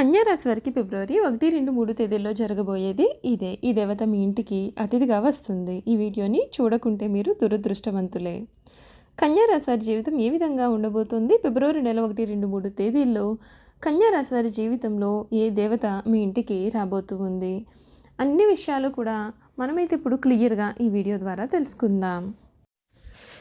కన్యా వారికి ఫిబ్రవరి ఒకటి రెండు మూడు తేదీల్లో జరగబోయేది ఇదే. ఈ దేవత మీ ఇంటికి అతిథిగా వస్తుంది. ఈ వీడియోని చూడకుంటే మీరు దురదృష్టవంతులే. కన్యారాశి వారి జీవితం ఏ విధంగా ఉండబోతుంది? ఫిబ్రవరి నెల ఒకటి రెండు మూడు తేదీల్లో కన్యారాశి వారి జీవితంలో ఏ దేవత మీ ఇంటికి రాబోతూ ఉంది అన్ని విషయాలు కూడా మనమైతే ఇప్పుడు క్లియర్గా ఈ వీడియో ద్వారా తెలుసుకుందాం.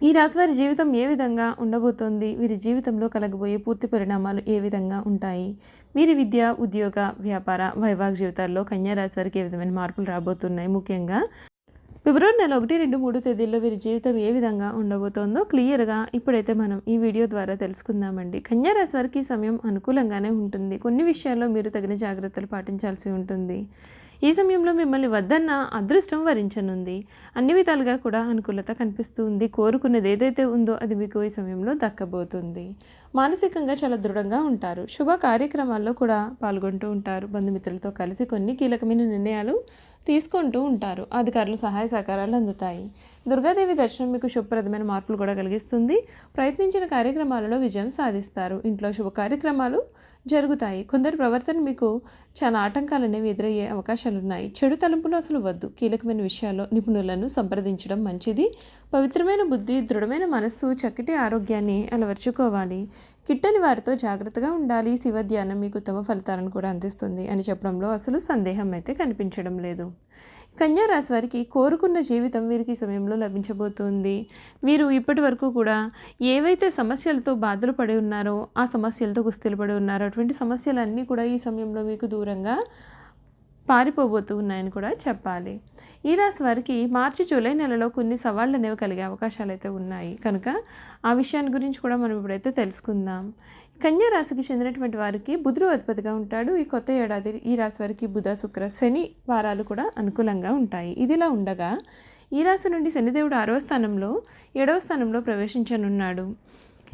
ఈ రాశివారి జీవితం ఏ విధంగా ఉండబోతోంది? వీరి జీవితంలో కలగబోయే పూర్తి పరిణామాలు ఏ విధంగా ఉంటాయి? వీరి విద్య ఉద్యోగ వ్యాపార వైవాహిక జీవితాల్లో కన్యా రాశి వారికి ఏ విధమైన మార్పులు రాబోతున్నాయి? ముఖ్యంగా ఫిబ్రవరి నెల ఒకటి రెండు మూడు తేదీల్లో వీరి జీవితం ఏ విధంగా ఉండబోతోందో క్లియర్గా ఇప్పుడైతే మనం ఈ వీడియో ద్వారా తెలుసుకుందామండి. కన్యా రాశి వారికి సమయం అనుకూలంగానే ఉంటుంది. కొన్ని విషయాల్లో మీరు తగిన జాగ్రత్తలు పాటించాల్సి ఉంటుంది. ఈ సమయంలో మిమ్మల్ని వద్దన్న అదృష్టం వరించనుంది. అన్ని విధాలుగా కూడా అనుకూలత కనిపిస్తూ ఉంది. కోరుకున్నది ఏదైతే ఉందో అది మీకు ఈ సమయంలో దక్కబోతుంది. మానసికంగా చాలా దృఢంగా ఉంటారు. శుభ కార్యక్రమాల్లో కూడా పాల్గొంటూ ఉంటారు. బంధుమిత్రులతో కలిసి కొన్ని కీలకమైన నిర్ణయాలు తీసుకుంటూ ఉంటారు. అధికారులు సహాయ సహకారాలు అందుతాయి. దుర్గాదేవి దర్శనం మీకు శుభప్రదమైన మార్పులు కూడా కలిగిస్తుంది. ప్రయత్నించిన కార్యక్రమాలలో విజయం సాధిస్తారు. ఇంట్లో శుభ కార్యక్రమాలు జరుగుతాయి. కొందరి ప్రవర్తన మీకు చాలా ఆటంకాలు అనేవి ఎదురయ్యే అవకాశాలు ఉన్నాయి. చెడు తలంపులు అసలు వద్దు. కీలకమైన విషయాల్లో నిపుణులను సంప్రదించడం మంచిది. పవిత్రమైన బుద్ధి దృఢమైన మనస్సు చక్కటి ఆరోగ్యాన్ని అలవర్చుకోవాలి. కిట్టని వారితో జాగ్రత్తగా ఉండాలి. శివ ధ్యానం మీకు ఉత్తమ ఫలితాలను కూడా అందిస్తుంది అని చెప్పడంలో అసలు సందేహం అయితే కనిపించడం లేదు. కన్యారాశి వారికి కోరుకున్న జీవితం వీరికి ఈ సమయంలో లభించబోతుంది. వీరు ఇప్పటి వరకు కూడా ఏవైతే సమస్యలతో బాధలు పడి ఉన్నారో ఆ సమస్యలతో గుస్తీలు పడి ఉన్నారో అటువంటి సమస్యలన్నీ కూడా ఈ సమయంలో మీకు దూరంగా పారిపోబోతూ ఉన్నాయని కూడా చెప్పాలి. ఈ రాశి వారికి మార్చి జూలై నెలలో కొన్ని సవాళ్ళు అనేవి కలిగే అవకాశాలు అయితే ఉన్నాయి. కనుక ఆ విషయాన్ని గురించి కూడా మనం ఇప్పుడైతే తెలుసుకుందాం. కన్యా రాశికి చెందినటువంటి వారికి బుధుడు అధిపతిగా ఉంటాడు. ఈ కొత్త ఏడాది ఈ రాశి వారికి బుధ శుక్ర శని వారాలు కూడా అనుకూలంగా ఉంటాయి. ఇదిలా ఉండగా ఈ రాశి నుండి శనిదేవుడు ఆరవ స్థానంలో ఏడవ స్థానంలో ప్రవేశించనున్నాడు.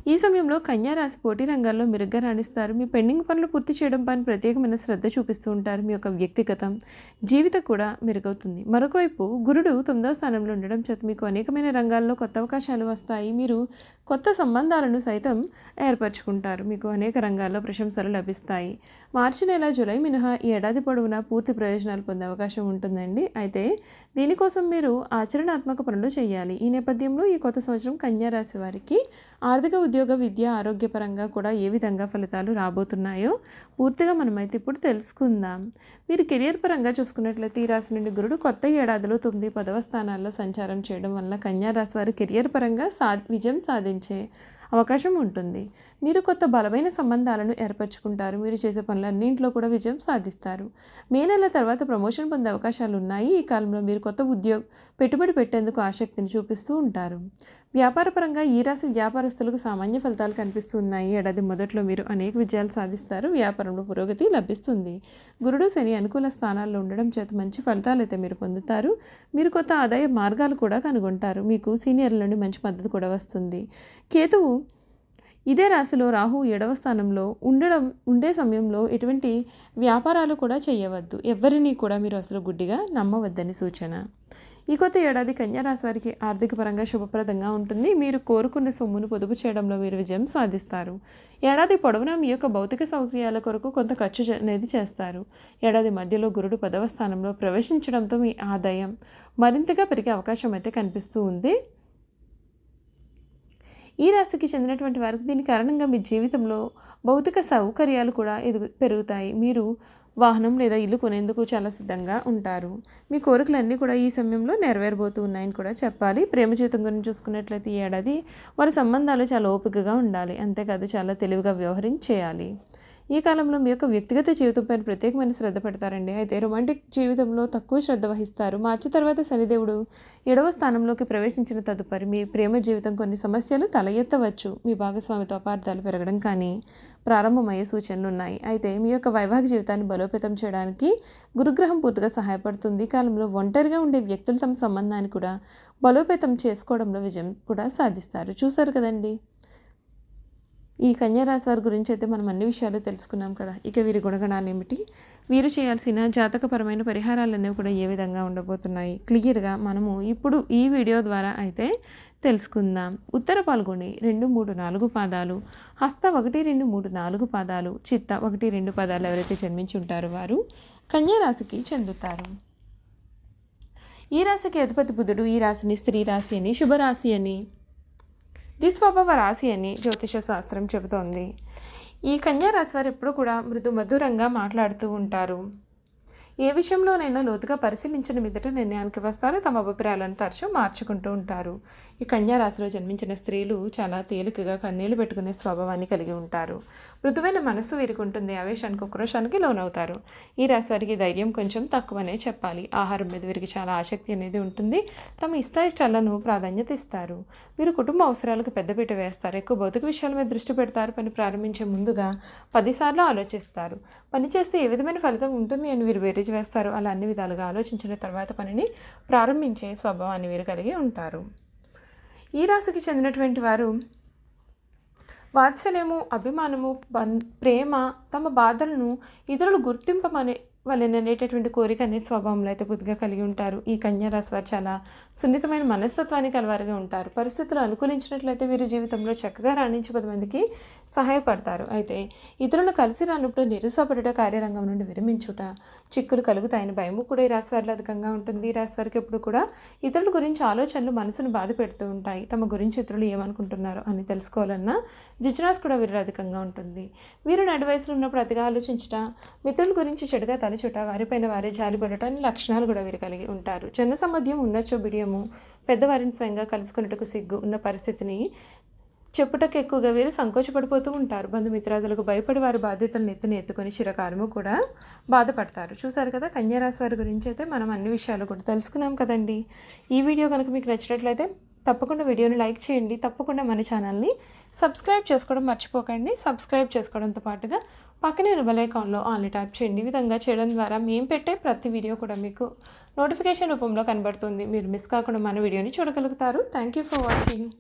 ఈ సమయంలో కన్యారాశి పోటీ రంగాల్లో మెరుగ్గా రాణిస్తారు మీ పెండింగ్ పనులు పూర్తి చేయడం పైన ప్రత్యేకమైన శ్రద్ధ చూపిస్తూ ఉంటారు మీ యొక్క వ్యక్తిగతం. జీవితం కూడా మెరుగవుతుంది. మరొకవైపు గురుడు తొమ్మిదవ స్థానంలో ఉండడం చేత మీకు అనేకమైన రంగాల్లో కొత్త అవకాశాలు వస్తాయి. మీరు కొత్త సంబంధాలను సైతం ఏర్పరచుకుంటారు. మీకు అనేక రంగాల్లో ప్రశంసలు లభిస్తాయి. మార్చి నెల జూలై మినహా ఈ ఏడాది పొడవునా పూర్తి ప్రయోజనాలు పొందే అవకాశం ఉంటుందండి. అయితే దీనికోసం మీరు ఆచరణాత్మక పనులు చేయాలి. ఈ నేపథ్యంలో ఈ కొత్త సంవత్సరం కన్యారాశి వారికి ఆర్థిక ఉద్యోగ విద్య ఆరోగ్యపరంగా కూడా ఏ విధంగా ఫలితాలు రాబోతున్నాయో పూర్తిగా మనమైతే ఇప్పుడు తెలుసుకుందాం. మీరు కెరియర్ పరంగా చూసుకున్నట్లయితే ఈ రాశి నుండి గురుడు కొత్త ఏడాదిలో తొమ్మిది పదవ స్థానాల్లో సంచారం చేయడం వల్ల కన్యా రాశి వారు కెరియర్ పరంగా సా విజయం సాధించే అవకాశం ఉంటుంది. మీరు కొత్త బలమైన సంబంధాలను ఏర్పరచుకుంటారు. మీరు చేసే పనులన్నింటిలో కూడా విజయం సాధిస్తారు. మే నెల తర్వాత ప్రమోషన్ పొందే అవకాశాలు ఉన్నాయి. ఈ కాలంలో మీరు కొత్త ఉద్యోగ పెట్టుబడి పెట్టేందుకు ఆసక్తిని చూపిస్తూ ఉంటారు. వ్యాపారపరంగా ఈ రాశి వ్యాపారస్తులకు సామాన్య ఫలితాలు కనిపిస్తున్నాయి. ఏడాది మొదట్లో మీరు అనేక విజయాలు సాధిస్తారు. వ్యాపారంలో పురోగతి లభిస్తుంది. గురుడు శని అనుకూల స్థానాల్లో ఉండడం చేత మంచి ఫలితాలు అయితే మీరు పొందుతారు. మీరు కొత్త ఆదాయ మార్గాలు కూడా కనుగొంటారు. మీకు సీనియర్ల నుండి మంచి మద్దతు కూడా వస్తుంది. కేతువు ఇదే రాశిలో రాహు ఏడవ స్థానంలో ఉండడం ఉండే సమయంలో ఎటువంటి వ్యాపారాలు కూడా చేయవద్దు. ఎవరిని కూడా మీరు అసలు గుడ్డిగా నమ్మవద్దని సూచన. ఈ కొత్త ఏడాది కన్యారాశి వారికి ఆర్థిక పరంగా శుభప్రదంగా ఉంటుంది. మీరు కోరుకున్న సొమ్మును పొదుపు చేయడంలో మీరు విజయం సాధిస్తారు. ఏడాది పొడవునా మీ యొక్క భౌతిక సౌకర్యాల కొరకు కొంత ఖర్చు అనేది చేస్తారు. ఏడాది మధ్యలో గురుడు పదవ స్థానంలో ప్రవేశించడంతో మీ ఆదాయం మరింతగా పెరిగే అవకాశం అయితే కనిపిస్తూ ఉంది. ఈ రాశికి చెందినటువంటి వారికి దీని కారణంగా మీ జీవితంలో భౌతిక సౌకర్యాలు కూడా ఎదుగు పెరుగుతాయి. మీరు వాహనం లేదా ఇల్లు కొనేందుకు చాలా సిద్ధంగా ఉంటారు. మీ కోరికలన్నీ కూడా ఈ సమయంలో నెరవేరబోతూ ఉన్నాయని కూడా చెప్పాలి. ప్రేమ జీవితం గురించి చూసుకున్నట్లయితే ఈ ఏడాది వారి సంబంధాలు చాలా ఓపికగా ఉండాలి. అంతేకాదు చాలా తెలివిగా వ్యవహరించేయాలి. ఈ కాలంలో మీ యొక్క వ్యక్తిగత జీవితంపై ప్రత్యేకమైన శ్రద్ధ పెడతారండి. అయితే రొమాంటిక్ జీవితంలో తక్కువ శ్రద్ధ వహిస్తారు. మార్చి తర్వాత శనిదేవుడు ఏడవ స్థానంలోకి ప్రవేశించిన తదుపరి మీ ప్రేమ జీవితం కొన్ని సమస్యలు తల ఎత్తవచ్చు మీ భాగస్వామితో అపార్థాలు పెరగడం కానీ ప్రారంభమయ్యే సూచనలు ఉన్నాయి. అయితే మీ యొక్క వైవాహిక జీవితాన్ని బలోపేతం చేయడానికి గురుగ్రహం పూర్తిగా సహాయపడుతుంది. ఈ కాలంలో ఒంటరిగా ఉండే వ్యక్తులు తమ సంబంధాన్ని కూడా బలోపేతం చేసుకోవడంలో విజయం కూడా సాధిస్తారు. చూసారు కదండి? ఈ కన్యారాశి వారి గురించి అయితే మనం అన్ని విషయాలు తెలుసుకున్నాం కదా. ఇక వీరి గుణగణాలు ఏమిటి వీరు చేయాల్సిన జాతకపరమైన పరిహారాలు అనేవి కూడా ఏ విధంగా ఉండబోతున్నాయి? క్లియర్గా మనము ఇప్పుడు ఈ వీడియో ద్వారా అయితే తెలుసుకుందాం. ఉత్తర పాల్గొని రెండు మూడు నాలుగు పాదాలు హస్త ఒకటి రెండు మూడు నాలుగు పాదాలు చిత్త ఒకటి రెండు పాదాలు ఎవరైతే జన్మించి ఉంటారో వారు కన్యారాశికి చెందుతారు. ఈ రాశికి అధిపతి బుధుడు ఈ రాశిని స్త్రీ రాశి అని శుభరాశి అని ద్విస్వభావ రాశి అని జ్యోతిష శాస్త్రం చెబుతోంది. ఈ కన్యా రాశి వారు ఎప్పుడు కూడా మృదు మధురంగా మాట్లాడుతూ ఉంటారు. ఏ విషయంలోనైనా లోతుగా పరిశీలించిన మీదట నిర్ణయానికి వస్తారు తమ అభిప్రాయాలను తరచూ మార్చుకుంటూ ఉంటారు. ఈ కన్యారాశిలో జన్మించిన స్త్రీలు చాలా తేలికగా కన్నీళ్ళు పెట్టుకునే స్వభావాన్ని కలిగి ఉంటారు. మృదువైన మనసు వీరికి ఆవేశానికి ఉక్రోషానికి లోనవుతారు. ఈ రాశి వారికి ధైర్యం కొంచెం తక్కువనే చెప్పాలి. ఆహారం మీద వీరికి చాలా ఆసక్తి అనేది ఉంటుంది. తమ ఇష్టాయిష్టాలను ప్రాధాన్యత ఇస్తారు. వీరు కుటుంబ అవసరాలకు పెద్దపీట వేస్తారు. ఎక్కువ భౌతిక విషయాల మీద దృష్టి పెడతారు. పని ప్రారంభించే ముందుగా పదిసార్లు ఆలోచిస్తారు. పని చేస్తే ఏ విధమైన ఫలితం ఉంటుంది అని వీరు వేరే వేస్తారు. అలా అన్ని విధాలుగా ఆలోచించిన తర్వాత పనిని ప్రారంభించే స్వభావాన్ని వీరు కలిగి ఉంటారు. ఈ రాశికి చెందినటువంటి వారు వాత్సల్యము అభిమానము ప్రేమ తమ బాధలను ఇతరులు గుర్తింపమనే వాళ్ళనేటటువంటి కోరిక అనే స్వభావంలో అయితే బుద్ధిగా కలిగి ఉంటారు. ఈ కన్యారాశి వారు చాలా సున్నితమైన మనస్తత్వాన్ని అలవారుగా ఉంటారు. పరిస్థితులు అనుకూలించినట్లయితే వీరి జీవితంలో చక్కగా రాణించి పది మందికి సహాయపడతారు. అయితే ఇతరులు కలిసి రానప్పుడు నిరుసపడుట కార్యరంగం నుండి విరమించుట చిక్కులు కలుగుతాయని భయము కూడా ఈ రాశి వారిలో అధికంగా ఉంటుంది. ఈ రాశి వారికి ఎప్పుడు కూడా ఇతరుల గురించి ఆలోచనలు మనసును బాధ పెడుతూ ఉంటాయి. తమ గురించి ఇతరులు ఏమనుకుంటున్నారు అని తెలుసుకోవాలన్నా జిజ్రాస్ కూడా వీరు అధికంగా ఉంటుంది. వీరు నడి వయసులో ఉన్నప్పుడు అతిగా ఆలోచించుట మిత్రుల గురించి చెడుగా తలచుట వారిపైన వారే జాలిపడటం అనే లక్షణాలు కూడా వీరు కలిగి ఉంటారు. జన సమధ్యం ఉన్నచో బిడియము పెద్దవారిని స్వయంగా కలుసుకున్నట్టుకు సిగ్గు ఉన్న పరిస్థితిని చెప్పుటకు ఎక్కువగా వీరు సంకోచపడిపోతూ ఉంటారు. బంధుమిత్రాదులకు భయపడి వారి బాధ్యతలను ఎత్తుని ఎత్తుకొని చిరకారము కూడా బాధపడతారు. చూసారు కదా కన్యారాశి వారి గురించి అయితే మనం అన్ని విషయాలు కూడా తెలుసుకున్నాం కదండి. ఈ వీడియో కనుక మీకు నచ్చినట్లయితే తప్పకుండా వీడియోని లైక్ చేయండి. తప్పకుండా మన ఛానల్ని సబ్స్క్రైబ్ చేసుకోవడం మర్చిపోకండి. సబ్స్క్రైబ్ చేసుకోవడంతో పాటుగా పక్కనే బెల్ ఐకాన్లో ఆన్లీ ట్యాప్ చేయండి. ఈ విధంగా చేయడం ద్వారా మేము పెట్టే ప్రతి వీడియో కూడా మీకు నోటిఫికేషన్ రూపంలో కనబడుతుంది. మీరు మిస్ కాకుండా మన వీడియోని చూడగలుగుతారు. Thank you for watching